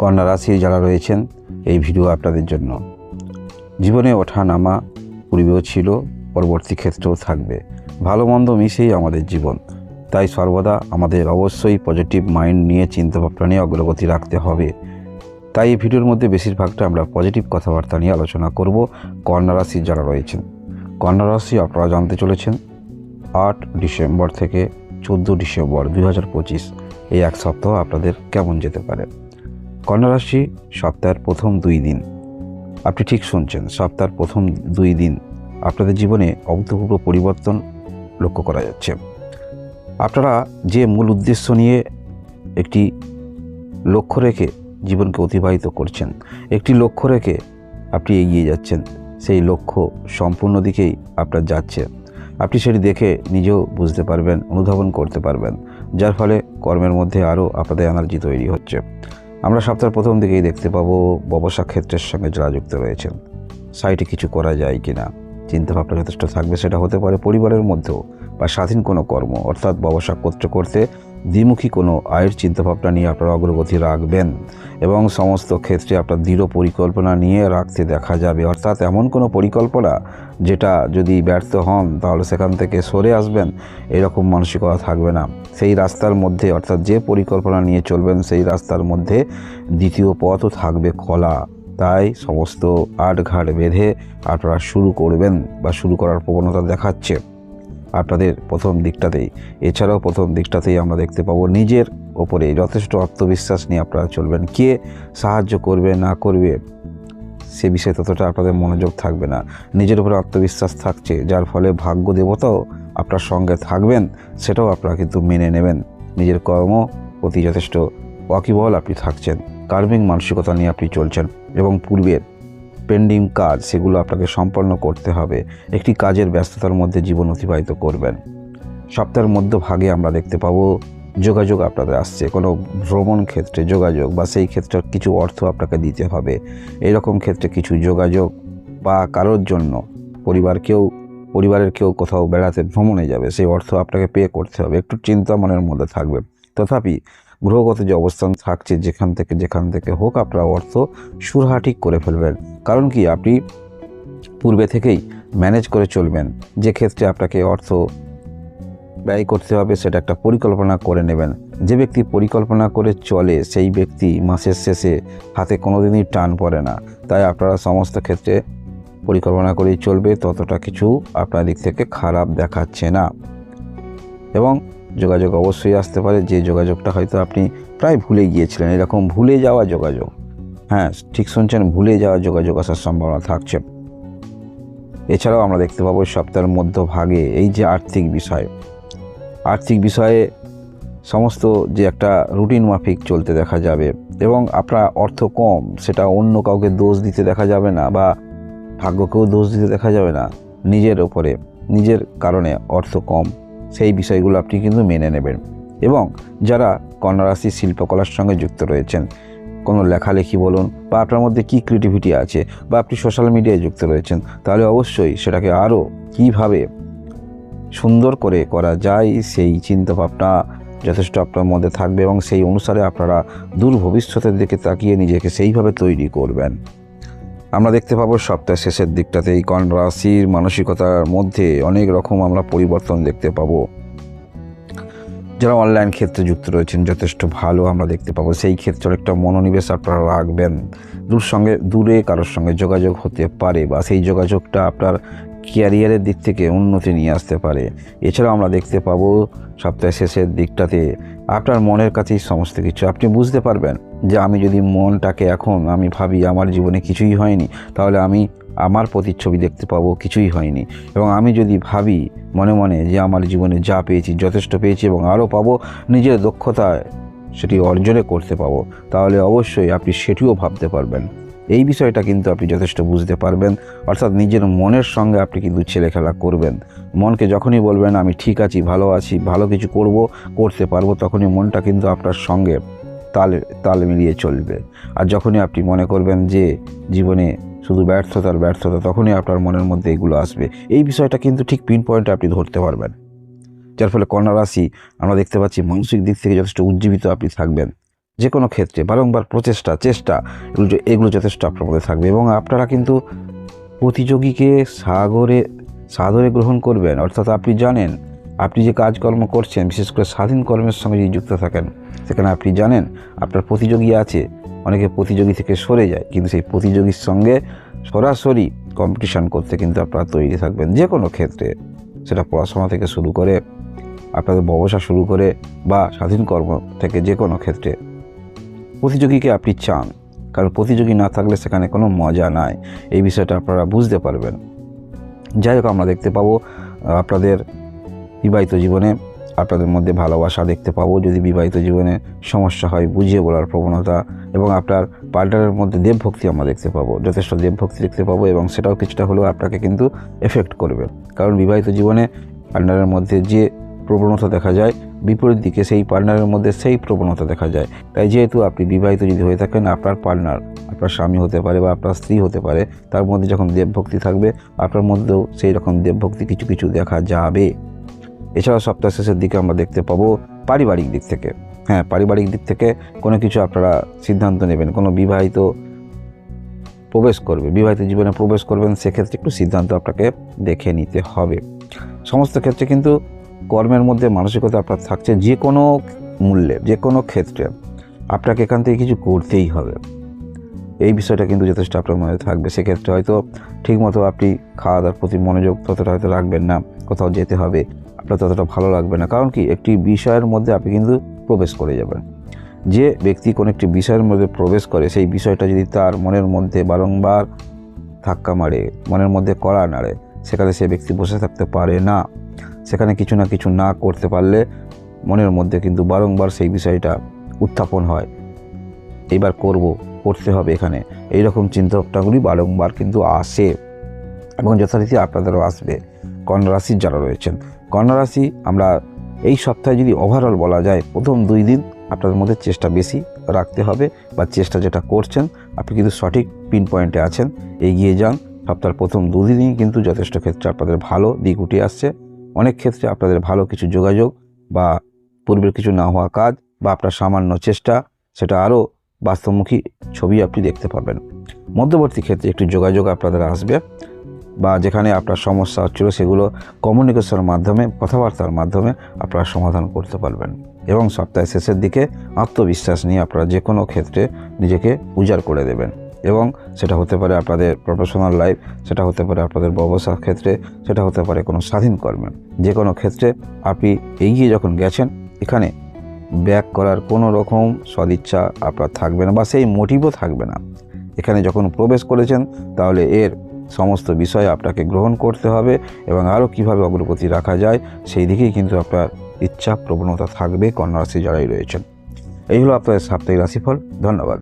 কন্যা রাশির যারা রয়েছেন, এই ভিডিও আপনাদের জন্য। জীবনে ওঠা নামা পূর্বেও ছিল, পরবর্তী ক্ষেত্রেও থাকবে। ভালো মন্দ মিশেই আমাদের জীবন। তাই সর্বদা আমাদের অবশ্যই পজিটিভ মাইন্ড নিয়ে চিন্তাভাবনা নিয়ে অগ্রগতি রাখতে হবে। তাই এই ভিডিওর মধ্যে বেশিরভাগটা আমরা পজিটিভ কথাবার্তা নিয়ে আলোচনা করব কন্যা রাশির যারা রয়েছেন। কন্যা রাশি আপনারা জানতে চলেছেন, আট ডিসেম্বর থেকে চোদ্দ ডিসেম্বর দুই হাজার পঁচিশ, এই এক সপ্তাহ আপনাদের কেমন যেতে পারে? কন্যা রাশি সপ্তাহের প্রথম দুই দিন। আপনি ঠিক শুনছেন, সপ্তাহের প্রথম দুই দিন আপনাদের জীবনে অভূতপূর্ব পরিবর্তন লক্ষ্য করা যাচ্ছে। আপনারা যে মূল উদ্দেশ্য নিয়ে একটি লক্ষ্য রেখে জীবনকে অতিবাহিত করছেন, একটি লক্ষ্য রেখে আপনি এগিয়ে যাচ্ছেন, সেই লক্ষ্য সম্পূর্ণ দিকেই আপনার যাচ্ছে। আপনি সেটি দেখে নিজেও বুঝতে পারবেন, অনুধাবন করতে পারবেন, যার ফলে কর্মের মধ্যে আরও আপনাদের এনার্জি তৈরি হচ্ছে। আমরা সপ্তাহের প্রথম দিকেই দেখতে পাবো ব্যবসা ক্ষেত্রের সঙ্গে যারা যুক্ত রয়েছেন। সাইটে কিছু করা যায় কি না চিন্তাভাবনা যথেষ্ট থাকবে, সেটা হতে পারে পরিবারের মধ্যেও বা স্বাধীন কোনো কর্ম, অর্থাৎ ব্যবসা করতে করতে দ্বিমুখী কোনো আয়ের চিন্তাভাবনা নিয়ে আপনারা অগ্রগতি রাখবেন এবং সমস্ত ক্ষেত্রে আপনার দৃঢ় পরিকল্পনা নিয়ে রাখতে দেখা যাবে। অর্থাৎ এমন কোনো পরিকল্পনা যেটা যদি ব্যর্থ হন, তাহলে সেখান থেকে সরে আসবেন, এরকম মানসিকতা থাকবে না। সেই রাস্তার মধ্যে, অর্থাৎ যে পরিকল্পনা নিয়ে চলবেন, সেই রাস্তার মধ্যে দ্বিতীয় পথও থাকবে খোলা। তাই সমস্ত আটঘাট বেঁধে আপনারা শুরু করবেন বা শুরু করার প্রবণতা দেখাচ্ছে। আপনাদের প্রথম দিকটাতেই। এছাড়াও প্রথম দিকটাতেই আমরা দেখতে পাবো নিজের ওপরে যথেষ্ট আত্মবিশ্বাস নিয়ে আপনারা চলবেন। কে সাহায্য করবে, না করবে, সে বিষয়ে ততটা আপনাদের মনোযোগ থাকবে না। নিজের উপরে আত্মবিশ্বাস থাকছে, যার ফলে ভাগ্য দেবতাও আপনার সঙ্গে থাকবেন, সেটাও আপনারা কিন্তু মেনে নেবেন। নিজের কর্ম প্রতি যথেষ্ট ওয়াকিবহল আপনি থাকছেন, কার্মিক মানসিকতা নিয়ে আপনি চলছেন এবং পূর্বের পেন্ডিং কাজ, সেগুলো আপনাকে সম্পন্ন করতে হবে। একটি কাজের ব্যস্ততার মধ্যে জীবন অতিবাহিত করবেন। সপ্তাহের মধ্যভাগে আমরা দেখতে পাবো যোগাযোগ আপনাদের আসছে। কোনো ভ্রমণ ক্ষেত্রে যোগাযোগ বা সেই ক্ষেত্রে কিছু অর্থ আপনাকে দিতে হবে। এরকম ক্ষেত্রে কিছু যোগাযোগ বা কারোর জন্য পরিবার কেউ পরিবারের কেউ কোথাও বেড়াতে ভ্রমণে যাবে, সেই অর্থ আপনাকে পে করতে হবে। একটু চিন্তা মনের মধ্যে থাকবে। তথাপি গ্রহগত যে অবস্থান থাকছে যেখান থেকে যেখান থেকে হোক, আপনার অর্থ সুরহাটিক করে ফেলবেন। কারণ কি? আপনি পূর্বে থেকেই ম্যানেজ করে চলবেন। যে ক্ষেত্রে আপনাকে অর্থ ব্যয় করতে হবে, সেটা একটা পরিকল্পনা করে নেবেন। যে ব্যক্তি পরিকল্পনা করে চলে, সেই ব্যক্তি মাসের শেষে হাতে কোনোদিনই টান পড়ে না। তাই আপনারা সমস্ত ক্ষেত্রে পরিকল্পনা করেই চলবে, ততটা কিছু আপনার দিক থেকে খারাপ দেখাচ্ছে না। এবং যোগাযোগ অবশ্যই আসতে পারে, যে যোগাযোগটা হয়তো আপনি প্রায় ভুলে গিয়েছিলেন, এরকম ভুলে যাওয়া যোগাযোগ। হ্যাঁ ঠিক শুনছেন, ভুলে যাওয়া যোগাযোগ আসার সম্ভাবনা থাকছে। এছাড়াও আমরা দেখতে পাবো সপ্তাহের মধ্যভাগে এই যে আর্থিক বিষয়। আর্থিক বিষয়ে সমস্ত যে একটা রুটিন মাফিক চলতে দেখা যাবে এবং আপনার অর্থ কম, সেটা অন্য কাউকে দোষ দিতে দেখা যাবে না বা ভাগ্যকেও দোষ দিতে দেখা যাবে না। নিজের ওপরে নিজের কারণে অর্থ কম। সেই বিষয়গুলো আপনি কিন্তু মেনে নেবেন। এবং যারা কন্যারাশি শিল্পকলার সঙ্গে যুক্ত রয়েছেন, কোনো লেখালেখি বলুন বা আপনার মধ্যে কী ক্রিয়েটিভিটি আছে বা আপনি সোশ্যাল মিডিয়ায় যুক্ত রয়েছেন, তাহলে অবশ্যই সেটাকে আরও কীভাবে সুন্দর করে করা যায় সেই চিন্তাভাবনা যথেষ্ট আপনার মধ্যে থাকবে এবং সেই অনুসারে আপনারা দূর ভবিষ্যতের দিকে তাকিয়ে নিজেকে সেইভাবে তৈরি করবেন। আমরা দেখতে পাবো সপ্তাহের শেষের দিকটাতে এই কন্যা রাশির মানসিকতার মধ্যে অনেক রকম আমরা পরিবর্তন দেখতে পাবো। যারা অনলাইন ক্ষেত্রে যুক্ত রয়েছেন, যথেষ্ট ভালো আমরা দেখতে পাবো। সেই ক্ষেত্রে একটা মনোনিবেশ আপনারা রাখবেন। দূর সঙ্গে, দূরে কারোর সঙ্গে যোগাযোগ হতে পারে বা সেই যোগাযোগটা আপনার ক্যারিয়ারের দিক থেকে উন্নতি নিয়ে আসতে পারে। এছাড়াও আমরা দেখতে পাবো সপ্তাহের শেষের দিকটাতে আপনার মনের কাছেই সমস্ত কিছু। আপনি বুঝতে পারবেন যে আমি যদি মনটাকে এখন আমি ভাবি আমার জীবনে কিছুই হয়নি, তাহলে আমি আমার প্রতিচ্ছবি দেখতে পাবো, কিছুই হয়নি। এবং আমি যদি ভাবি মনে মনে যে আমার জীবনে যা পেয়েছি, যথেষ্ট পেয়েছি এবং আরও পাবো, নিজের দক্ষতায় সেটি অর্জনে করতে পাবো, তাহলে অবশ্যই আপনি সেটিও ভাবতে পারবেন। এই বিষয়টা কিন্তু আপনি যথেষ্ট বুঝতে পারবেন। অর্থাৎ নিজের মনের সঙ্গে আপনি কিন্তু ছেলে খেলা করবেন। মনকে যখনই বলবেন, আমি ঠিক আছি, ভালো আছি, ভালো কিছু করব, করতে পারব, তখনই মনটা কিন্তু আপনার সঙ্গে তাল তাল মিলিয়ে চলবে। আর যখনই আপনি মনে করবেন যে জীবনে শুধু ব্যর্থতার ব্যর্থতা, তখনই আপনার মনের মধ্যে এগুলো আসবে। এই বিষয়টা কিন্তু ঠিক পিন পয়েন্টে আপনি ধরতে পারবেন। যার ফলে কন্যা রাশি, আমরা দেখতে পাচ্ছি মানসিক দিক থেকে যথেষ্ট উজ্জীবিত আপনি থাকবেন। যে কোনো ক্ষেত্রে, বারংবার প্রচেষ্টা, চেষ্টা, এগুলো এগুলো যথেষ্ট আপনার মধ্যে থাকবে এবং আপনারা কিন্তু প্রতিযোগীকে সাগরে, সাদরে গ্রহণ করবেন। অর্থাৎ আপনি জানেন, আপনি যে কাজকর্ম করছেন, বিশেষ করে স্বাধীন কর্মের সঙ্গে যদি যুক্ত থাকেন সেখানে আপনি জানেন, আপনার প্রতিযোগী আছে, অনেকে প্রতিযোগী থেকে সরে যায়, কিন্তু সেই প্রতিযোগীর সঙ্গে সরাসরি কম্পিটিশান করতে কিন্তু আপনারা তৈরি থাকবেন যে কোনো ক্ষেত্রে। সেটা পড়াশোনা থেকে শুরু করে, আপনাদের ব্যবসা শুরু করে বা স্বাধীন কর্ম থেকে যে কোনো ক্ষেত্রে। প্রতিযোগীকে আপনি চান, কারণ প্রতিযোগী না থাকলে সেখানে কোনো মজা নাই, এই বিষয়টা আপনারা বুঝতে পারবেন। যাই হোক, আমরা দেখতে পাবো আপনাদের বিবাহিত জীবনে আপনাদের মধ্যে ভালোবাসা দেখতে পাবো। যদি বিবাহিত জীবনে সমস্যা হয়, বুঝিয়ে বলার প্রবণতা এবং আপনার পার্টনারের মধ্যে দেবভক্তি আমরা দেখতে পাবো। যথেষ্ট দেবভক্তি দেখতে পাবো এবং সেটাও কিছুটা হলেও আপনাকে কিন্তু এফেক্ট করবে। কারণ বিবাহিত জীবনে পার্টনারের মধ্যে যে প্রবণতা দেখা যায়, বিপরীত দিকে সেই পার্টনারের মধ্যে সেই প্রবণতা দেখা যায়। তাই যেহেতু আপনি বিবাহিত যদি হয়ে থাকেন, আপনার পার্টনার আপনার স্বামী হতে পারে বা আপনার স্ত্রী হতে পারে, তার মধ্যে যখন দেবভক্তি থাকবে, আপনার মধ্যেও সেই রকম দেবভক্তি কিছু কিছু দেখা যাবে। এছাড়াও সপ্তাহ শেষের দিকে আমরা দেখতে পাবো পারিবারিক দিক থেকে। হ্যাঁ পারিবারিক দিক থেকে কোনো কিছু আপনারা সিদ্ধান্ত নেবেন, কোনো বিবাহিত প্রবেশ করবে, বিবাহিত জীবনে প্রবেশ করবেন, সেক্ষেত্রে একটু সিদ্ধান্ত আপনাকে দেখে নিতে হবে। সমস্ত ক্ষেত্রে কিন্তু কর্মের মধ্যে মানসিকতা আপনার থাকছে যে কোনো মূল্যে, যে কোনো ক্ষেত্রে। আপনাকে এখান থেকে কিছু করতেই হবে। এই বিষয়টা কিন্তু যথেষ্ট আপনার মনে থাকবে। সেক্ষেত্রে হয়তো ঠিকমতো আপনি খাওয়া দাওয়ার প্রতি মনোযোগ ততটা হয়তো রাখবেন না, কোথাও যেতে হবে। আপনার ততটা ভালো লাগবে না। কারণ কি? একটি বিষয়ের মধ্যে আপনি কিন্তু প্রবেশ করে যাবেন। যে ব্যক্তি কোনো একটি বিষয়ের মধ্যে প্রবেশ করে, সেই বিষয়টা যদি তার মনের মধ্যে বারংবার ধাক্কা মারে, মনের মধ্যে কড়া নাড়ে, সেখানে সে ব্যক্তি বসে থাকতে পারে না। সেখানে কিছু না কিছু না করতে পারলে মনের মধ্যে কিন্তু বারংবার সেই বিষয়টা উত্থাপন হয়। এইবার করব, করতে হবে এখানে। এই রকম চিন্তাভাবনাগুলি বারংবার কিন্তু আসে এবং যথারীতি আপনাদেরও আসবে। কন্যা রাশির যারা রয়েছেন কন্যা রাশি আমরা এই সপ্তাহে যদি ওভারঅল বলা যায় প্রথম দুই দিন আপনাদের মধ্যে চেষ্টা বেশি রাখতে হবে বা চেষ্টা যেটা করছেন, আপনি কিন্তু সঠিক পিন পয়েন্টে আছেন, এগিয়ে যান। সপ্তাহের প্রথম দুদিনই কিন্তু যথেষ্ট ক্ষেত্রে আপনাদের ভালো দিক উঠে আসছে। অনেক ক্ষেত্রে আপনাদের ভালো কিছু যোগাযোগ বা পূর্বের কিছু না হওয়া কাজ বা আপনার সামান্য চেষ্টা, সেটা আরও বাস্তবমুখী ছবি আপনি দেখতে পাবেন মধ্যবর্তী ক্ষেত্রে একটু যোগাযোগ আপনাদের আসবে। বা যেখানে আপনার সমস্যা হচ্ছিল সেগুলো কমিউনিকেশনের মাধ্যমে, কথাবার্তার মাধ্যমে আপনারা সমাধান করতে পারবেন। এবং সপ্তাহের শেষের দিকে আত্মবিশ্বাস নিয়ে আপনারা যে কোনো ক্ষেত্রে নিজেকে উজাড় করে দেবেন। এবং সেটা হতে পারে আপনাদের প্রফেশনাল লাইফ সেটা হতে পারে আপনাদের ব্যবসার ক্ষেত্রে, সেটা হতে পারে কোনো স্বাধীন কর্মে। যে কোনো ক্ষেত্রে আপনি এগিয়ে যখন গেছেন, এখানে ব্যাক করার কোনো রকম সদিচ্ছা আপনার থাকবে না বা সেই মোটিভও থাকবে না। এখানে যখন প্রবেশ করেছেন, তাহলে এর সমস্ত বিষয় আপনাকে গ্রহণ করতে হবে এবং আরও কীভাবে অগ্রগতি রাখা যায় সেই দিকেই কিন্তু আপনার ইচ্ছা প্রবণতা থাকবে কন্যা রাশি যারাই রয়েছেন। এই হলো আপনাদের সাপ্তাহিক রাশিফল। ধন্যবাদ।